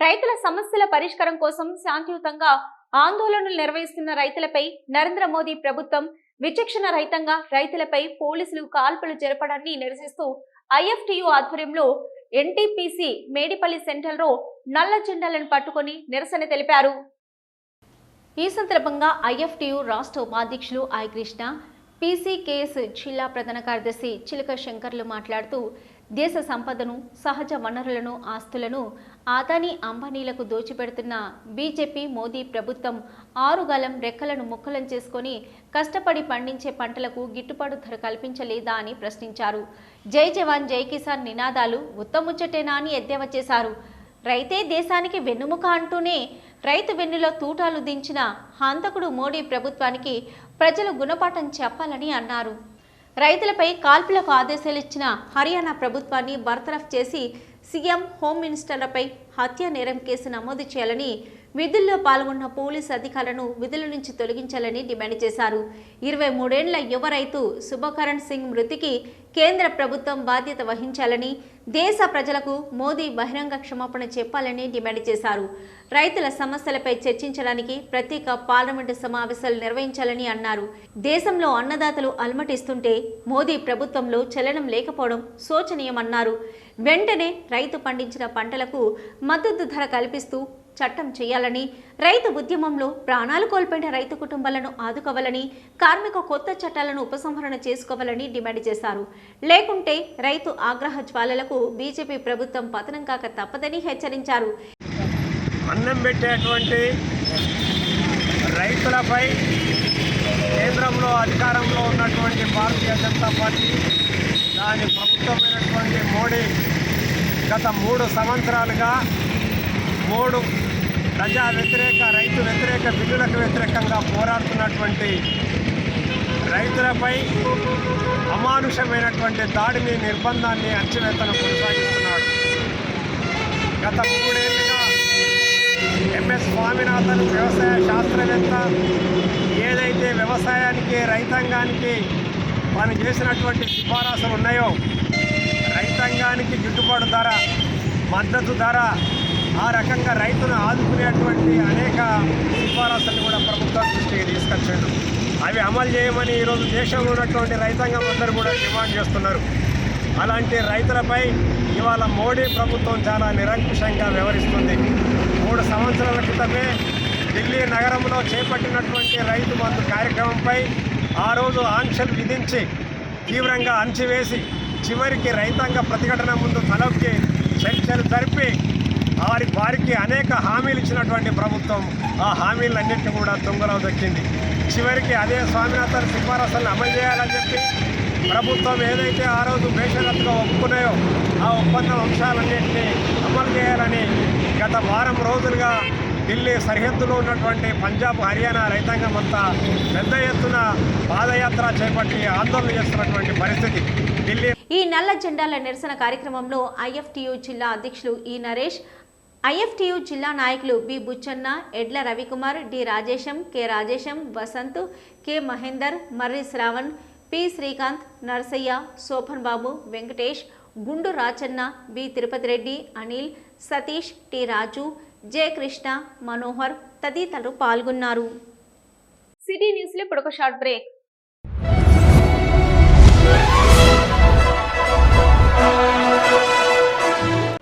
రైతుల సమస్యల పరిష్కారం కోసం శాంతియుతంగా ఆందోళనలు నిర్వహిస్తున్న రైతులపై నరేంద్ర మోదీ ప్రభుత్వం విచక్షణ రహితంగా రైతులపై పోలీసులు కాల్పులు జరపడాన్ని నిరసిస్తూ ఐఎఫ్టియు ఆధ్వర్యంలో ఎన్టీపీసీ మేడిపల్లి సెంటర్లో నల్ల జెండాలను పట్టుకుని నిరసన తెలిపారు. ఈ సందర్భంగా ఐఎఫ్టియు రాష్ట్ర ఉపాధ్యక్షులు ఐ కృష్ణ పీసీకేఎస్ జిల్లా ప్రధాన కార్యదర్శి చిలక శంకర్లు మాట్లాడుతూ దేశ సంపదను సహజ వనరులను ఆస్తులను ఆదాని అంబానీలకు దోచిపెడుతున్న బీజేపీ మోదీ ప్రభుత్వం ఆరుగాలం రెక్కలను ముక్కలం చేసుకొని కష్టపడి పండించే పంటలకు గిట్టుబాటు ధర కల్పించలేదా అని ప్రశ్నించారు. జై జవాన్ జై కిసాన్ నినాదాలు ఉత్తముచ్చటేనా అని ఎద్దేవా చేశారు. రైతే దేశానికి వెన్నుముక అంటూనే రైతు వెన్నులో తూటాలు దించిన హంతకుడు మోడీ ప్రభుత్వానికి ప్రజలు గుణపాఠం చెప్పాలని అన్నారు. రైతులపై కాల్పులకు ఆదేశాలు ఇచ్చిన హర్యానా ప్రభుత్వాన్ని బర్తరఫ్ చేసి సీఎం హోమ్ మినిస్టర్లపై హత్య నేరం కేసు నమోదు చేయాలని విధుల్లో పాల్గొన్న పోలీసు అధికారులను విధుల నుంచి తొలగించాలని డిమాండ్ చేశారు. ఇరవై మూడేండ్ల యువ రైతు శుభకరణ్ సింగ్ మృతికి కేంద్ర ప్రభుత్వం బాధ్యత వహించాలని దేశ ప్రజలకు మోదీ బహిరంగ క్షమాపణ చెప్పాలని డిమాండ్ చేశారు. రైతుల సమస్యలపై చర్చించడానికి ప్రత్యేక పార్లమెంటు సమావేశాలు నిర్వహించాలని అన్నారు. దేశంలో అన్నదాతలు అలమటిస్తుంటే మోదీ ప్రభుత్వంలో చలనం లేకపోవడం శోచనీయమన్నారు. వెంటనే రైతు పండించిన పంటలకు మద్దతు ధర కల్పిస్తూ చట్టం చేయాలని రైతు ఉద్యమంలో ప్రాణాలు కోల్పోయిన రైతు కుటుంబాలను ఆదుకోవాలని కార్మిక కొత్త చట్టాలను ఉపసంహరణ చేసుకోవాలని డిమాండ్ చేశారు. లేకుంటే రైతు ఆగ్రహ జ్వాలలకు బీజేపీ ప్రభుత్వం పతనం కాక తప్పదని హెచ్చరించారు. అన్నం పెట్టేటువంటి రైతులపై కేంద్రంలో అధికారంలో ఉన్నటువంటి భారతీయ జనతా పార్టీ దాని ప్రభుత్వమైనటువంటి మోడీ గత మూడు సంవత్సరాలుగా మూడు ప్రజా వ్యతిరేక రైతు వ్యతిరేక బిల్లులకు వ్యతిరేకంగా పోరాడుతున్నటువంటి రైతులపై అమానుషమైనటువంటి దాడిని నిర్బంధాన్ని అణచివేతను కొనసాగిస్తున్నాడు. గత మూడేళ్ళుగా ఎంఎస్ స్వామినాథన్ వ్యవసాయ శాస్త్రవేత్త ఏదైతే వ్యవసాయానికి రైతాంగానికి తాను చేసినటువంటి సిఫారసులు ఉన్నాయో రైతాంగానికి గిట్టుబాటు ధర మద్దతు ధర ఆ రకంగా రైతును ఆదుకునేటువంటి అనేక సిఫారసులు కూడా ప్రభుత్వం దృష్టికి తీసుకొచ్చాడు. అవి అమలు చేయమని ఈరోజు దేశంలో ఉన్నటువంటి రైతాంగం అందరూ కూడా డిమాండ్ చేస్తున్నారు. అలాంటి రైతులపై ఇవాళ మోడీ ప్రభుత్వం చాలా నిరంకుశంగా వ్యవహరిస్తుంది. మూడు సంవత్సరాల క్రితమే ఢిల్లీ నగరంలో చేపట్టినటువంటి రైతు బంధు కార్యక్రమంపై ఆ రోజు ఆంక్షలు విధించి తీవ్రంగా అణచివేసి చివరికి రైతాంగ ప్రతిఘటన ముందు తలొక్కి చర్చలు జరిపి వారి వారికి అనేక హామీలు ఇచ్చినటువంటి ప్రభుత్వం ఆ హామీలన్నింటినీ కూడా తుంగలో దక్కింది. చివరికి అదే స్వామినాథన్ సిఫారసులను అమలు చేయాలని చెప్పి ప్రభుత్వం ఏదైతే ఆ రోజు బేషరత్తుగా ఒప్పుకున్నాయో ఆ ఒప్పందం అంశాలన్నింటినీ అమలు చేయాలని గత వారం రోజులుగా ఢిల్లీ సరిహద్దులో ఉన్నటువంటి పంజాబ్ హర్యానా రైతాంగం అంతా పెద్ద ఎత్తున పాదయాత్ర చేపట్టి ఆందోళన చేస్తున్నటువంటి పరిస్థితి. ఢిల్లీ ఈ నల్ల జెండాల నిరసన కార్యక్రమంలో ఐఎఫ్టియు జిల్లా అధ్యక్షులు ఈ నరేష్ ఐఎఫ్టియు జిల్లా నాయకులు B Buchanna Edla Ravikumar D Rajesham K Rajesham Vasanth K Mahender Marri Shravan P Srikanth Narasaiah Shoban Babu Venkatesh Gundu Rachanna B Tirupati Reddy Anil Satish T Raju J Krishna Manohar తదితరులు పాల్గొన్నారు. City న్యూస్లో ఇప్పుడు ఒక short break.